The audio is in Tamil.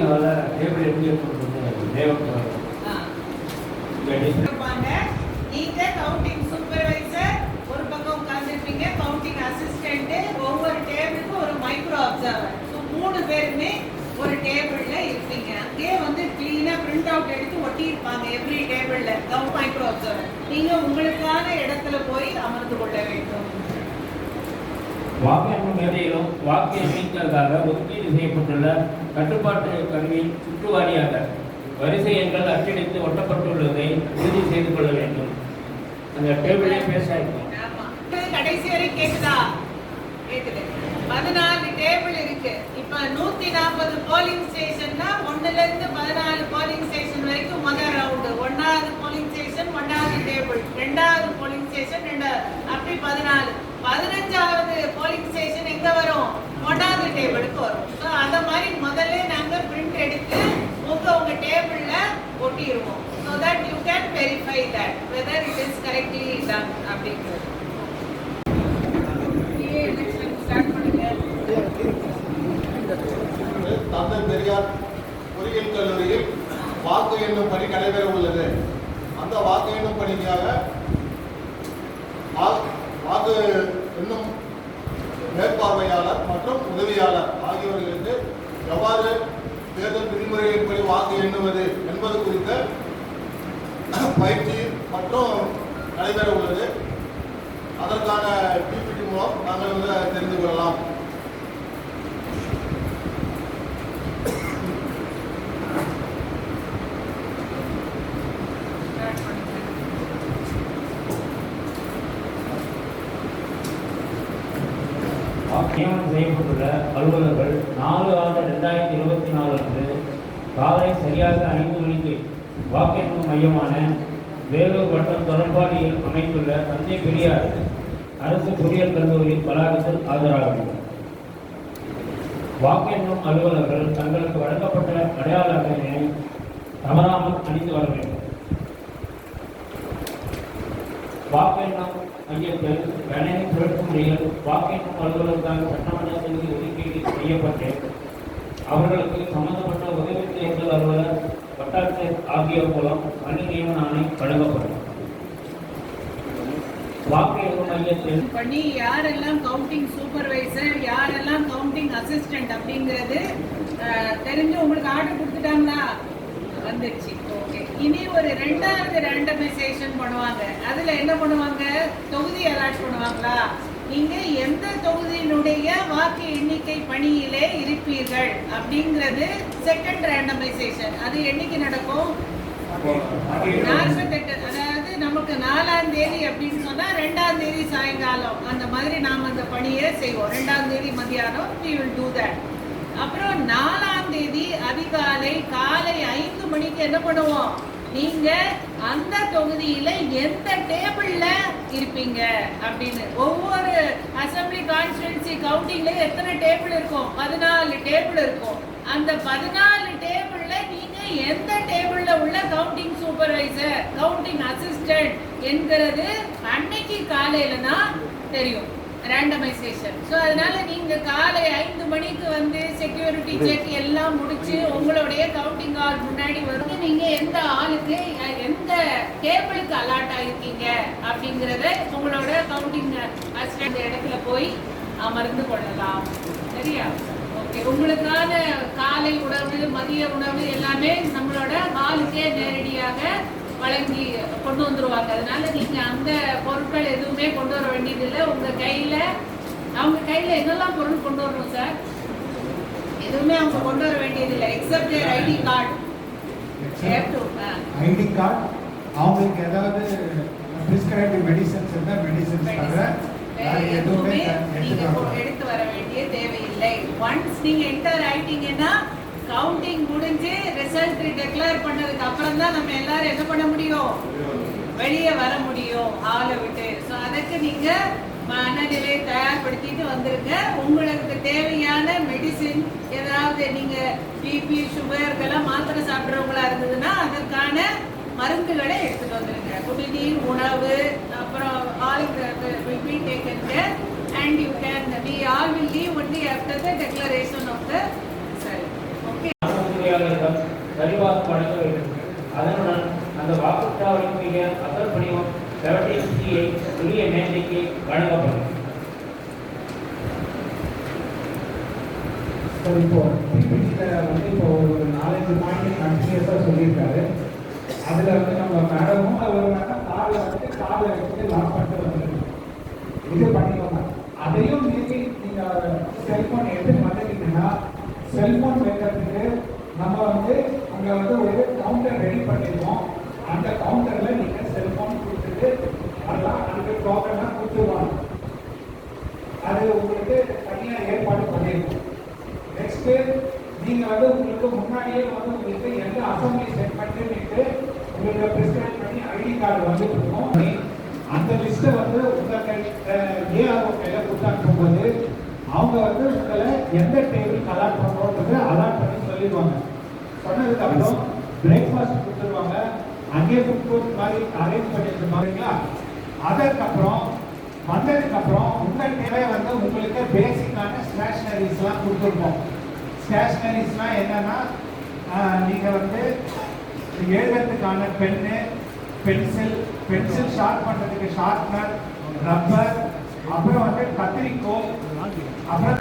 டேபிள் எப்படி இருக்குன்றது தேவைப்படுது இருப்பாங்க. நீங்க கவுண்டிங் சூப்பர்வைசர் ஒரு பக்கம் உட்கார்ந்துருப்பீங்க. கவுண்டிங் அசிஸ்டன்ட் ஒவ்வொரு டேபிளுக்கும் ஒரு மைக்ரோ அப்சர்வர் ஸோ மூணு பேருமே ஒரு டேபிள்ல இருப்பீங்க. அங்கேயே வந்து கிளீனா பிரிண்ட் அவுட் எடுத்து ஒட்டி இருப்பாங்க எவ்ரி டேபிள்ல மைக்ரோ அப்சர்வர் நீங்க உங்களுக்கான இடத்துல போய் அமர்ந்து கொள்ள வேண்டும் வாக்கியம் மேதையிலும் வாக்கிய எண்ணிக்கைக்காக ஒதுக்கீடு செய்யப்பட்டுள்ள கட்டுப்பாட்டு கருவியின் சுற்றுவாரியாக வரிசை எண்கள் அச்சடித்து ஒட்டப்பட்டுள்ளதை உறுதி செய்து கொள்ள வேண்டும். அந்த டேபிளே பேச ஆமா. கடைசி வரை கேக்குதா? கேக்குது. பதினாலு டேபிள் இருக்கு. இப்ப நூத்தி நாற்பது போலிங் ஸ்டேஷன்னா ஒண்ணுல இருந்து பதினாலு போலிங் ஸ்டேஷன் வரைக்கும் முதல் ரவுண்டு ஒன்னாவது போலிங் ஸ்டேஷன் ஒன்னாவது டேபிள் ரெண்டாவது போலிங் ஸ்டேஷன் ரெண்டாவது அப்படி பதினாலு. பதினஞ்சாவது போலிங் ஸ்டேஷன் எங்க வரும்? ஒன்றாவது டேபிளுக்கு வரும். ஸோ அந்த மாதிரி முதல்ல நாங்கள் பிரிண்ட் எடுத்து உங்க உங்க டேபிள்ல ஒட்டிடுவோம். So that you can verify that whether it is correctly done அப்படிங்கிறது. ஸ்டார்ட் பண்ணுங்க தந்தை பெரியார் பொறியியல் கல்லூரியில் வாக்கு எண்ணும் பணி நடைபெற உள்ளது. அந்த வாக்கு எண்ணும் பணிக்காக வா- வாக்கு இன்னும் மேற்பார்வையாளர் மற்றும் உதவியாளர் ஆகியோர்களுக்கு எவ்வாறு தேர்தல் விதிமுறைகளின்படி வாக்கு எண்ணுவது என்பது குறித்த பயிற்சி மற்றும் நடைபெற உள்ளது. அதற்கான பிபிடி மூலம் நாங்கள் வந்து தெரிந்து கொள்ளலாம். நியமனம் செய்யப்பட்டுள்ள அலுவலர்கள் நாலு ஆறு ரெண்டாயிரத்தி இருபத்தி நாலு அன்று காலை சரியாக ஐந்து மணிக்கு வாக்கெடுப்பு மையமான வேலூர் வட்டம் தொடர்பாடியில் அமைந்துள்ள தந்தை பெரியார் அரசு பொறியியல் கல்லூரி வளாகத்தில் ஆஜராக வேண்டும் வாக்கெண்ணும் அலுவலர்கள் தங்களுக்கு வழங்கப்பட்ட அடையாள அட்டையினை தவறாமல் அணிந்து வர வேண்டும். வாக்கெண்ணம் மையத்தில் கணினி சுழற்சி முறையில் வாக்கெண்ணம் அலுவலருக்காக சட்டமன்ற தொகுதி ஒதுக்கீடு செய்யப்பட்டு அவர்களுக்கு சம்பந்தப்பட்ட உதவி தேர்தல் அலுவலர் வட்டாட்சியர் ஆகியோர் மூலம் பணி நியமன ஆணை வழங்கப்படும். வாக்கு எண்ணும் மையத்தில் பண்ணி யாரெல்லாம் கவுண்டிங் சூப்பர்வைசர் யாரெல்லாம் கவுண்டிங் அசிஸ்டன்ட் அப்படிங்கிறது தெரிஞ்சு உங்களுக்கு ஆர்டர் கொடுத்துட்டாங்களா? வந்துடுச்சு. இனி ஒரு ரெண்டாவது ரேண்டமைசேஷன் பண்ணுவாங்க. அதுல என்ன பண்ணுவாங்க? தொகுதி அலாட் பண்ணுவாங்களா? நீங்க எந்த தொகுதியினுடைய வாக்கு எண்ணிக்கை பணியிலே இருப்பீர்கள் அப்படிங்கிறது செகண்ட் ரேண்டமைசேஷன் அது என்னைக்கு நடக்கும்? நாற்பத்தெட்டு அதாவது நமக்கு நாலாம் தேதி அப்படின்னு சொன்னா ரெண்டாம் தேதி சாயங்காலம். அந்த மாதிரி நாம் அந்த பணியை செய்வோம். ரெண்டாம் தேதி மத்தியானம் வி வில் டூ தட் அப்புறம் நாலாம் தேதி அதிகாலை காலை ஐந்து மணிக்கு என்ன பண்ணுவோம்? நீங்க அந்த தொகுதியில எந்த டேபிள்ல இருப்பீங்க அப்படின்னு. ஒவ்வொரு அசம்பிளி கான்ஸ்டுவன்சி கவுண்டிங்ல எத்தனை டேபிள் இருக்கும்? பதினாலு டேபிள் இருக்கும். அந்த பதினாலு டேபிள்ல நீங்க எந்த டேபிள்ல உள்ள கவுண்டிங் சூப்பர்வைசர் கவுண்டிங் அசிஸ்டன்ட் என்கிறது அன்னைக்கு காலையில தான் தெரியும். ரேண்டமைசேஷன் ஸோ அதனால நீங்க காலை ஐந்து மணிக்கு வந்து செக்யூரிட்டி செக் எல்லாம் முடிச்சு உங்களுடைய கவுண்டிங் ஹால் முன்னாடி வந்து நீங்க எந்த ஆளுக்கு எந்த டேபிளுக்கு அலாட் ஆயிருக்கீங்க அப்படிங்கறத உங்களோட கவுண்டிங் அசிஸ்டன்ட் இடத்துல போய் அமர்ந்து கொள்ளலாம். சரியா? ஓகே உங்களுக்கான காலை உணவு மதிய உணவு எல்லாமே நம்மளோட ஹாலுக்கே நேரடியாக வழங்கி கொண்டு வந்துருவாங்க. அதனால நீங்க அந்த பொருட்கள் எதுவுமே கொண்டு வர வேண்டியதில்லை. உங்க கையில அவங்க கையில என்னெல்லாம் பொருள் கொண்டு வரணும் சார் எதுவுமே அவங்க கொண்டு வர வேண்டியதில்லை. Except ID card ID card அவங்களுக்கு ஏதாவது பிரிஸ்கிரைப்டு மெடிசன்ஸ் இருந்தால் மெடிசன்ஸ் தவிர எதுவுமே. எடுத்து வர வேண்டிய தேவையில்லை. ஒன்ஸ் நீங்க என்டர் ஆயிட்டீங்கன்னா கவுண்டிங் முடிஞ்சு ரிசல்ட் டிக்ளேர் பண்ணதுக்கு அப்புறம் தான் நம்ம எல்லாரும் என்ன பண்ண முடியும்? வெளியே வர முடியும் ஆளை விட்டு. ஸோ அதுக்கு நீங்க மனநிலை தயார்படுத்திட்டு வந்துருங்க. உங்களுக்கு தேவையான மெடிசின் ஏதாவது நீங்க பிபி சுகர் இதெல்லாம் மாத்திரை சாப்பிட்றவங்களா இருந்ததுன்னா அதற்கான மருந்துகளை எடுத்துட்டு வந்துருங்க. குடிநீர் உணவு அப்புறம் all will taken and you can you all will leave only after the declaration of the வழங்க வேண்டும் அதனுடன் அந்த வாக்குச்சாவடிக்கு மிக அசல் படிவம் உரிய மேஜைக்கு வழங்கப்படும் சார் இப்போ பிபிடியில் வந்து இப்போ ஒரு நாலஞ்சு பாயிண்ட் கண்டினியூஸாக சொல்லியிருக்காரு அதில் வந்து நம்ம மேடமும் வருவாங்க காலை வந்து காலை வச்சுட்டு லாக் பண்ணிட்டு வந்துருக்கோம் இது பண்ணிக்கோங்க அதையும் மீறி நீங்கள் செல்ஃபோன் எடுத்து பண்ணிட்டீங்கன்னா செல்ஃபோன் வைக்கிறதுக்கு நம்ம வந்து அங்கே வந்து ஒரு கவுண்டர் ரெடி பண்ணிடுவோம் அந்த கவுண்டரில் நீங்கள் செல்ஃபோன் கொடுத்துட்டு அதெல்லாம் அதுக்கு டோக்கனாக கொடுத்துருவாங்க அது உங்களுக்கு தனியாக ஏற்பாடு பண்ணியிருக்கோம் நெக்ஸ்ட்டு நீங்கள் வந்து உங்களுக்கு முன்னாடியே வந்து உங்களுக்கு எந்த அசம்பிளி செக்மெண்ட்னு உங்களுக்கு ப்ரிஸ்கிரைப் பண்ணி ஐடி கார்டு வந்து கொடுக்கும் அந்த லிஸ்ட்டை வந்து உங்க ஏஆர்ஓ கையில் கொடுத்தாக்கும் போது அவங்க வந்து உங்களை எந்த டேபிள் அலாட் பண்ணுறோன்றது அலாட் பண்ணி சொல்லிடுவாங்க. சொன்னதுக்கு அப்புறம் பிரேக்ஃபாஸ்ட் கொடுத்துருவாங்க. அங்கே ஃபுட் கோர்ட் மாதிரி அரேஞ்ச் பண்ணிருப்பாங்களா அதற்கப்புறம் வந்ததுக்கப்புறம் உங்கள் உங்க தேவை வந்து உங்களுக்கு பேசிக்கான ஸ்டேஷ்னரிஸ்லாம் கொடுத்துருப்போம் ஸ்டேஷ்னரிஸ்லாம் என்னென்னா நீங்கள் வந்து எழுதுறதுக்கான பென்னு பென்சில் பென்சில் ஷார்ப் பண்ணுறதுக்கு ஷார்ப்னர் ரப்பர் அப்புறம் வந்து கத்திரிக்கோல் அப்புறம்